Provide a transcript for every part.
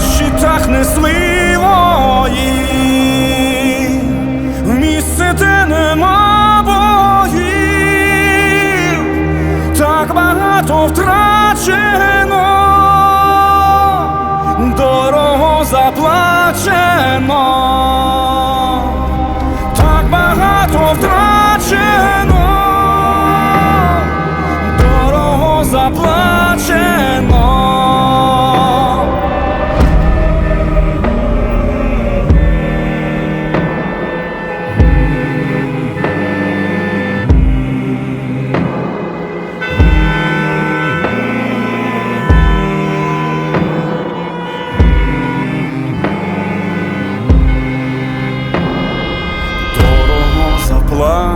щитах несли вої, в місце, де нема богів, так багато втрачено, дорого заплачено, так багато втрачено, дорого заплачено.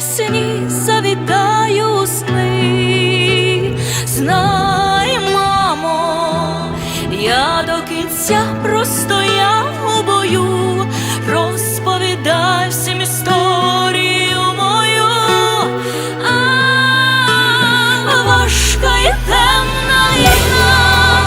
Я завітаю сни. Знай, мамо, я до кінця простояв у бою, розповідай всім історію мою. Важка і темна війна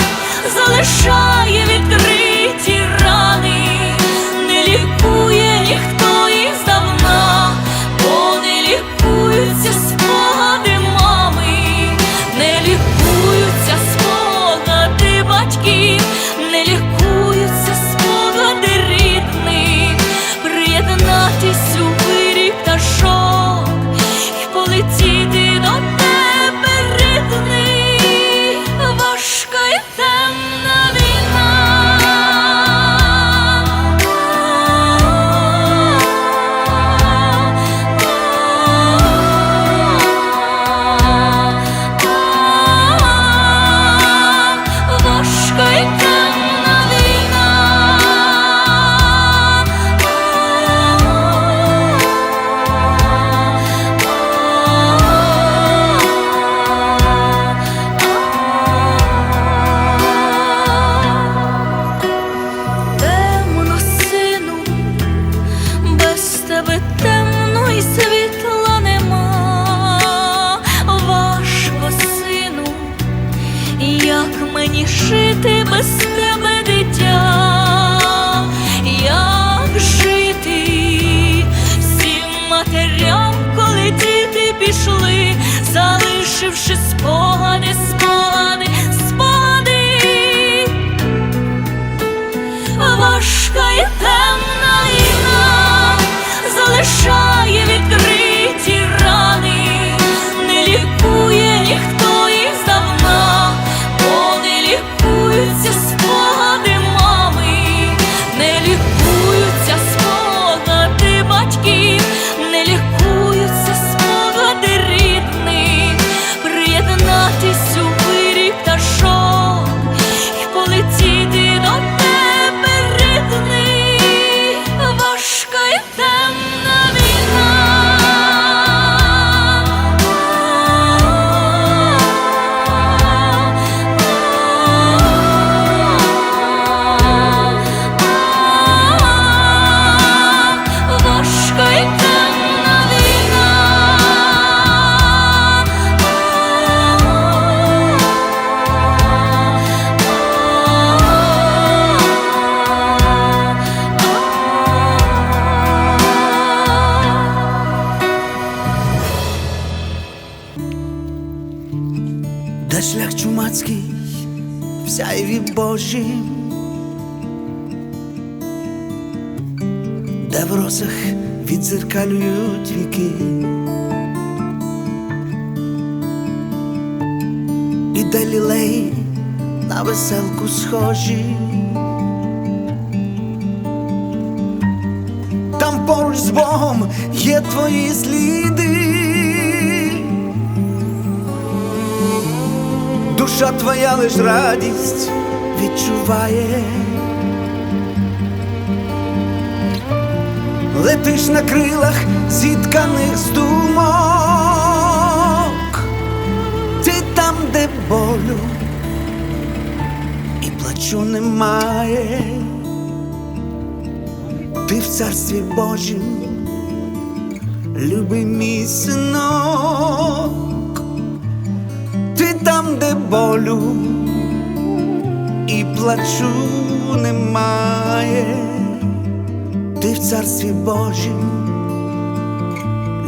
залишивши спогади, спогади, спогади, важка і те. Божім, де в росах відзеркалюють віки, і де лілеї на веселку схожі. Там поруч з Богом є твої сліди. Душа твоя лиш радість відчуває. Летиш на крилах зітканих з думок, ти там, де болю і плачу немає, ти в царстві Божім, любий мій синок. Ти там, де болю плачу немає, ти в царстві Божім,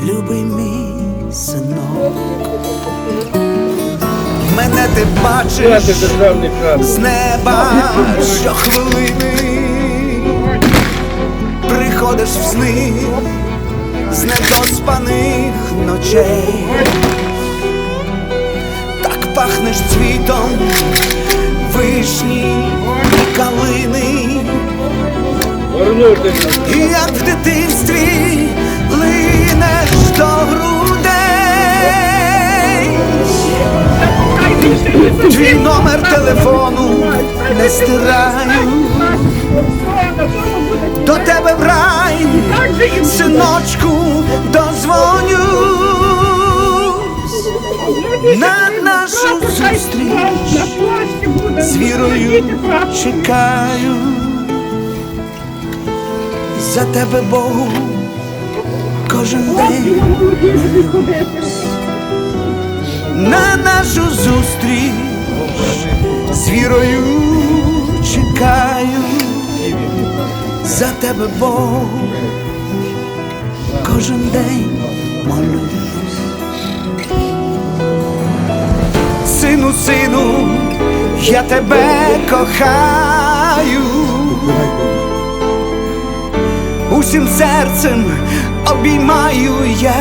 любий мій синок. Мене ти бачиш з неба щохвилини, приходиш в сни з недоспаних ночей. Так пахнеш цвітом і як в дитинстві линеш до грудей. Твій номер телефону не стираю, до тебе в рай, синочку, дозвонюсь на нашу зустріч з вірою чекаю за тебе Богу кожен день. На нашу зустріч з вірою чекаю. За тебе Богу кожен день молюсь. Сину, сину, я тебе кохаю, усім серцем обіймаю я